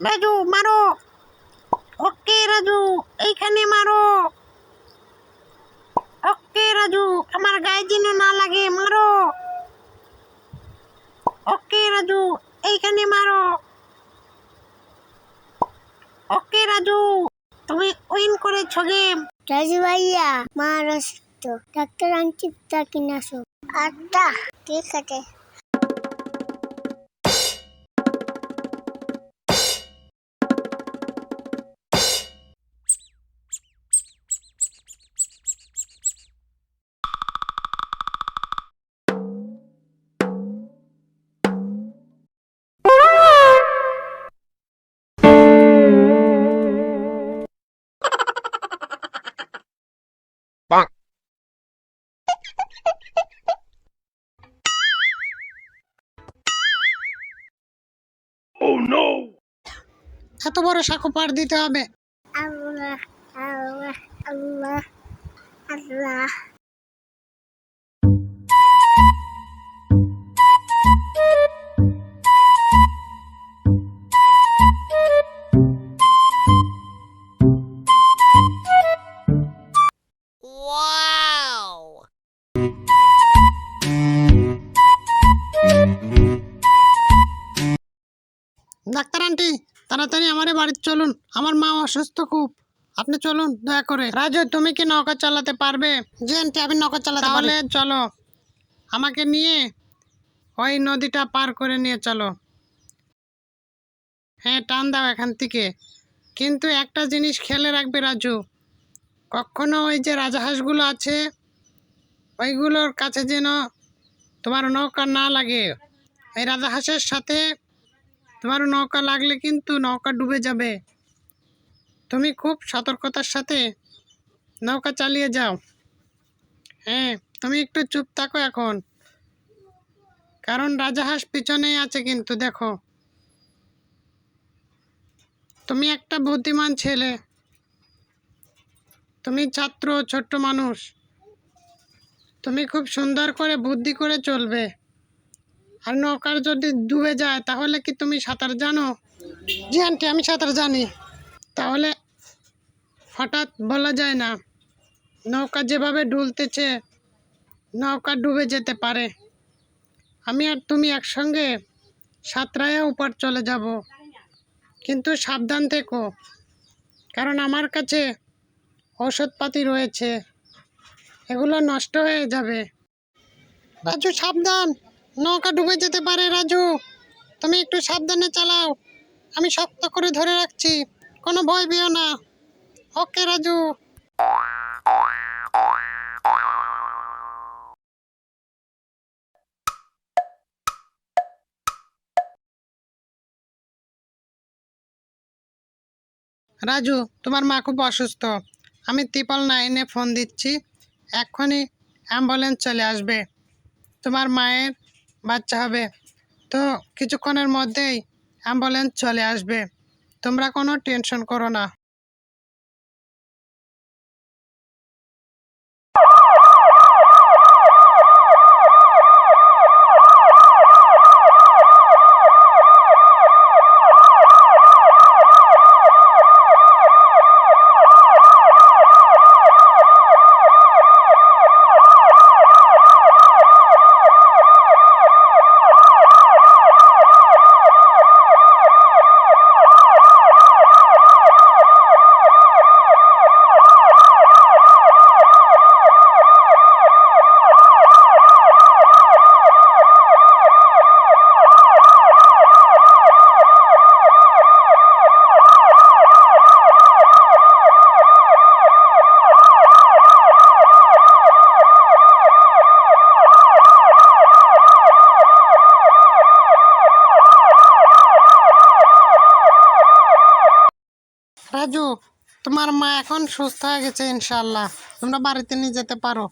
রাজু, মারো। ওকে, রাজু, এইখানে মারো। ওকে, রাজু, আমার গায়ে যেন না লাগে, মারো। ওকে, রাজু, এইখানে মারো। ওকে, রাজু, তুমি উইন করেছ গেম রাজু ভাইয়া মার অসুস্থ। ডাক্তার আনছি তাকে নাসো আচ্ছা ঠিক আছে। এত বড় সাঁকো পার দিতে হবে। আল্লাহ আল্লাহ আল্লাহ আল্লাহ ডাক্তার আন্টি তাড়াতাড়ি আমারে বাড়ি চলুন। আমার মা অসুস্থ খুব। আপনি চলুন দয়া করে। রাজু তুমি কি নৌকা চালাতে পারবে? জি আন্টি আমি নৌকা চালাতে তাহলে চলো। আমাকে নিয়ে ওই নদীটা পার করে নিয়ে চলো। হ্যাঁ টান দাও এখান থেকে। কিন্তু একটা জিনিস খেলে রাখবে রাজু। কখনো ওই যে রাজাহাঁসগুলো আছে ওইগুলোর কাছে যেন তোমার নৌকা না লাগে। এই রাজাহাঁসের সাথে তোমার নৌকা লাগলে কিন্তু নৌকা ডুবে যাবে। তুমি খুব সতর্কতার সাথে নৌকা চালিয়ে যাও। হ্যাঁ তুমি একটু চুপ থাকো এখন। কারণ রাজাহাঁস পিছনেই আছে কিন্তু, দেখো। তুমি একটা বুদ্ধিমান ছেলে। তুমি ছাত্র ছোট্ট মানুষ। তুমি খুব সুন্দর করে বুদ্ধি করে চলবে। আর নৌকার যদি ডুবে যায়, তাহলে কি তুমি সাঁতার জানো? জি আন্টি, আমি সাঁতার জানি। তাহলে হঠাৎ বলা যায় না, নৌকা যেভাবে ডুলতেছে, নৌকা ডুবে যেতে পারে। আমি আর তুমি একসঙ্গে সাঁতরায় উপর চলে যাব। কিন্তু সাবধান থেকো, কারণ আমার কাছে ওষুধপাতি রয়েছে। এগুলো নষ্ট হয়ে যাবে। রাজু সাবধান! নৌকা ডুবে যেতে পারে, রাজু। তুমি একটু সাবধানে চালাও। আমি শক্ত করে ধরে রাখছি। কোনো ভয় পেও না। ওকে, রাজু। রাজু, তোমার মা খুব অসুস্থ। আমি ত্রিপল নাইনে ফোন দিচ্ছি। এক্ষুনি অ্যাম্বুলেন্স চলে আসবে। তোমার মায়ের বাচ্চা হবে। তো কিছুক্ষণের মধ্যেই অ্যাম্বুলেন্স চলে আসবে। তোমরা কোনো টেনশন করো না। রাজু তোমার মা এখন সুস্থ হয়ে গেছে ইনশাল্লাহ তোমরা বাড়িতে নিয়ে যেতে পারো।